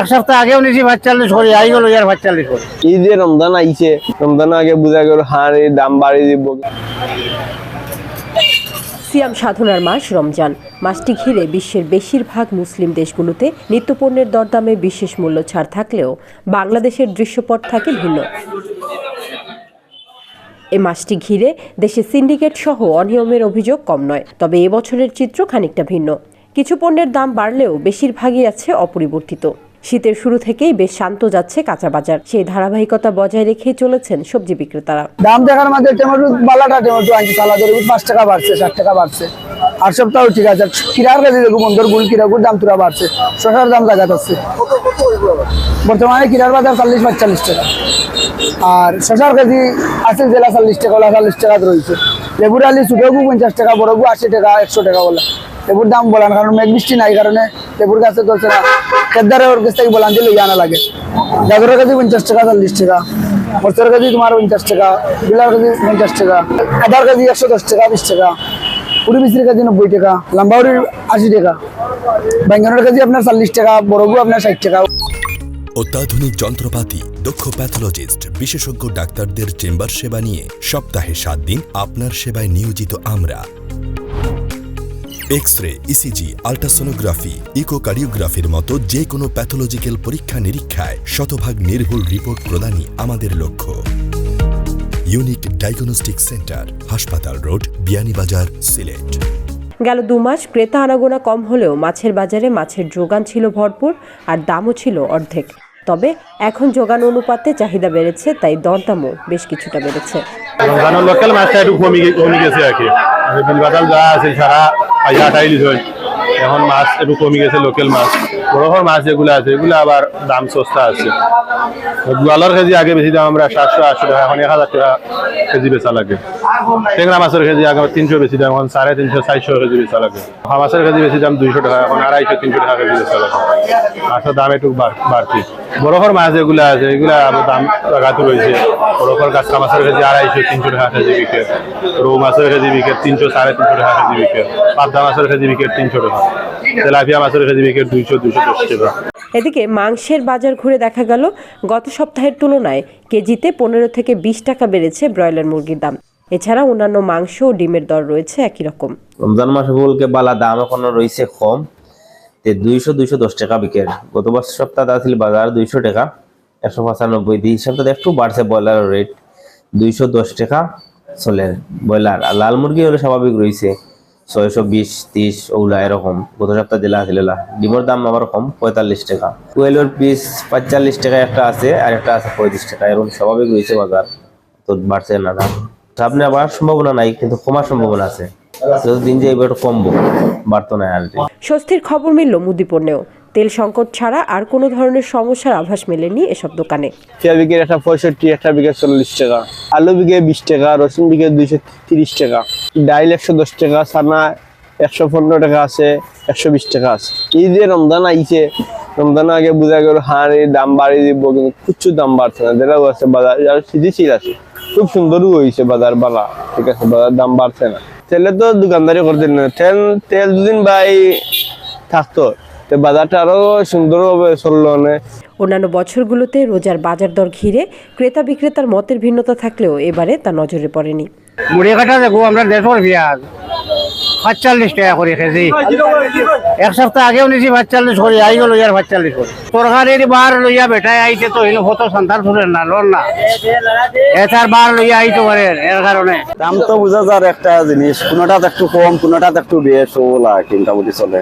এক সপ্তাহ আগেও নিছি ভাত চাল্লিশ করি আই গেল ইয়ার ভাত চাল্লিশ করি। এই যে রমজান আইছে রমজান আগে বুঝা গেল হাঁড়ি দাম বাড়ি দিব সিয়াম সাধনার মাস রমজান। মাসটি ঘিরে বিশ্বের বেশিরভাগ মুসলিম দেশগুলোতে নিত্যপণ্যের দরদামে বিশেষ মূল্য ছাড় থাকলেও বাংলাদেশের দৃশ্যপট থাকে ভিন্ন। এ মাসটি ঘিরে দেশে সিন্ডিকেট সহ অনিয়মের অভিযোগ কম নয় তবে এবছরের চিত্র খানিকটা ভিন্ন। কিছু পণ্যের দাম বাড়লেও বেশিরভাগই আছে অপরিবর্তিত। শীতের শুরু থেকেই বেশ শান্ত যাচ্ছে কাঁচা বাজার। সেই ধারাবাহিকতা বজায় রেখে চলেছেন সবজি বিক্রেতারা। দাম দেখার মধ্যে টমেটো বালাটা টমেটো আনছি উপর পাঁচ টাকা বাড়ছে, ষাট টাকা বাড়ছে। আর সপ্তাহ ঠিক আছে কিরার কাছে দেখো বন্ধর গুল কিরাগুর দাম তুরা বাড়ছে। শশার দাম জায়গা আছে বর্তমানে কিরার বাজার চল্লিশ পঁয়তাল্লিশ টাকা। আর শশার কেজি আছে জেলা চল্লিশ টাকা, ওলা চল্লিশ টাকা রয়েছে লেবুর আলি ছোটগু পঞ্চাশ টাকা বড়গু আশি টাকা, একশো টাকা বলে লেবুর দাম বলান, কারণ মেঘ বৃষ্টি নাই কারণে লেবুর গাছে চলছে না। কেদারে ওর কাছ থেকে বলান দিলে আনা লাগে। গাজরের কেজি পঞ্চাশ টাকা, চল্লিশ টাকা। মরচার কেজি তোমার পঞ্চাশ টাকা, বিলার কেজি পঞ্চাশ টাকা, আদার কেজি একশো দশ টাকা, বিশ টাকা, পুরি মিস্ত্রির কেজি নব্বই টাকা, লাম্বাউরির আশি টাকা, ব্যাঙ্গানোর কেজি আপনার চল্লিশ টাকা বড়গু আপনার ষাট টাকা। অত্যাধুনিক যন্ত্রপাতি, দক্ষ প্যাথোলজিস্ট, বিশেষজ্ঞ ডাক্তারদের চেম্বার সেবা নিয়ে সপ্তাহে সাত দিন আপনার সেবায় নিয়োজিত আমরা। এক্স রে ইসিজি আল্ট্রাসোনোগ্রাফি ইকোকার্ডিওগ্রাফির মতো যে কোনো প্যাথোলজিক্যাল পরীক্ষা নিরীক্ষায় শতভাগ নির্ভুল রিপোর্ট প্রদানই আমাদের লক্ষ্য। ইউনিক ডায়াগনস্টিক সেন্টার হাসপাতাল রোড বিয়ানীবাজার সিলেট। গেল দু মাস ক্রেতা আনাগোনা কম হলেও মাছের বাজারে মাছের যোগান ছিল ভরপুর আর দামও ছিল অর্ধেক। তবে এখন যোগান অনুপাতে চাহিদা বেড়েছে তাই দরদামও বেশ কিছুটা বেড়েছে। লোকাল মাছটা একটু কমে গেছে আর কি। আর বিলবাদাল যা আছে সারা পাইয়া আটাইলিশ হয়। এখন মাছ একটু কমে গেছে লোকাল মাছ। বড় মাছ যেগুলো আছে, এগুলো আবার দাম সস্তা আছে। গোয়ালার কেজি আগে বেশি দাম, আমরা সাতশো, আটশো টাকা, এখন এক হাজার টাকা কেজি বেচা লাগে। টেংরা মাছের কেজি আগে তিনশো বেশি দাম, এখন সাড়ে তিনশো, চারশো কেজি বেচা লাগে। মাছের কেজি বেশি দাম দুইশো টাকা, এখন আড়াইশো, তিনশো টাকা কেজি বেচা লাগে। মাছের দাম একটু বাড়- বাড়তি। বরফের মাছ যেগুলো আছে, এগুলো দাম লাগাতে রয়েছে। বরফের কাঁচা মাছের কেজি আড়াইশো, তিনশো টাকা কেজি বিকে। রৌ মাছের কেজি বিকে তিনশো, সাড়ে তিনশো টাকা কেজি বিকে। পাবদা মাছের কেজি বিকে তিনশো টাকা। তেলাপিয়া মাছের কেজি বিকে দুইশো দুইশো এদিকে মাংসের বাজার ঘুরে দেখা গেল গত সপ্তাহের তুলনায় কেজিতে পনেরো থেকে বিশ টাকা বেড়েছে ব্রয়লার মুরগির দাম। এছাড়া অন্যান্য মাংস ও ডিমের দর রয়েছে একই রকম। রমজান মাসে বলকে বালা দাম এখনও রয়েছে কম। তে দুইশো দুইশো দশ টাকা বিকের গত বছর সপ্তাহে আছিল বাজার দুইশো টাকা একশো পঁচানব্বই। এই সপ্তাহে একটু বাড়ছে ব্রয়লারের রেট দুইশো দশ টাকা চলে। ব্রয়লার আর লাল মুরগি হলে স্বাভাবিক রয়েছে। ছয়শো বিশ, ত্রিশ, ওগুলা এরকম। গত সপ্তাহ দিলা আছিল এলা। দাম আমার কম, পঁয়তাল্লিশ টাকা। টুয়েলভের পিস পঁয়তাল্লিশ টাকা একটা আছে, আর একটা আছে পঁয়ত্রিশ টাকা। এরকম স্বাভাবিক রয়েছে বাজার, তো বাড়ছে না দাম। সামনে আবার সম্ভাবনা নাই, কিন্তু কমার সম্ভাবনা আছে। যতদিন যে এবার কমবো, বাড়তো না আর। স্বস্তির খবর মিলল মুদিপণ্যেও। তেল সংকট ছাড়া আর কোনো ধরনের সমস্যার আভাস মেলেনি এসব দোকানে। পেঁয়া বিঘের একটা পঁয়ষট্টি, একটা বিঘে চল্লিশ টাকা। আলু বিঘে বিশ টাকা, রসুন বিঘে দুইশো তিরিশ টাকা। ডাইল একশো দশ টাকা সানা একশো পনেরো টাকা আছে, একশো বিশ টাকা আছে। এই যে রমজান আইছে, রমজান আগে বোঝা গেল হাঁড়ি দাম বাড়িয়ে দিব, কিন্তু কিছু দাম বাড়ছে না। যেটাও আছে বাজার আর স্থিতিশীল আছে, খুব সুন্দরও হয়েছে বাজার বালা ঠিক আছে, বাজার দাম বাড়ছে না। তেলে তো দোকানদারি করতে না। তেল তেল দুদিন বাই থাকতো। তো বাজারটা আরও সুন্দরভাবে চলল না অন্যান্য বছরগুলোতে রোজার বাজার দর ঘিরে ক্রেতা বিক্রেতার মতের ভিন্নতা থাকলেও এবারে তা নজরে পড়েনি। মুড়ি কাটা দেখো আমরা পেঁয়াজ। টাকা করে এক সপ্তাহ আগেও নিছি ভাত চাল্লিশ করি। আই গেল ইয়ার ভাত চাল্লিশ তরকারির বার লইয়া বেটায় আইতে তো সন্তান শুনেন না লোন না। এটার বার লইয়া আইতে এর কারণে। দাম তো বোঝা যার একটা জিনিস কোনোটাতে একটু কম কোনোটাতে একটু বেশ ওলা মোটামুটি চলে।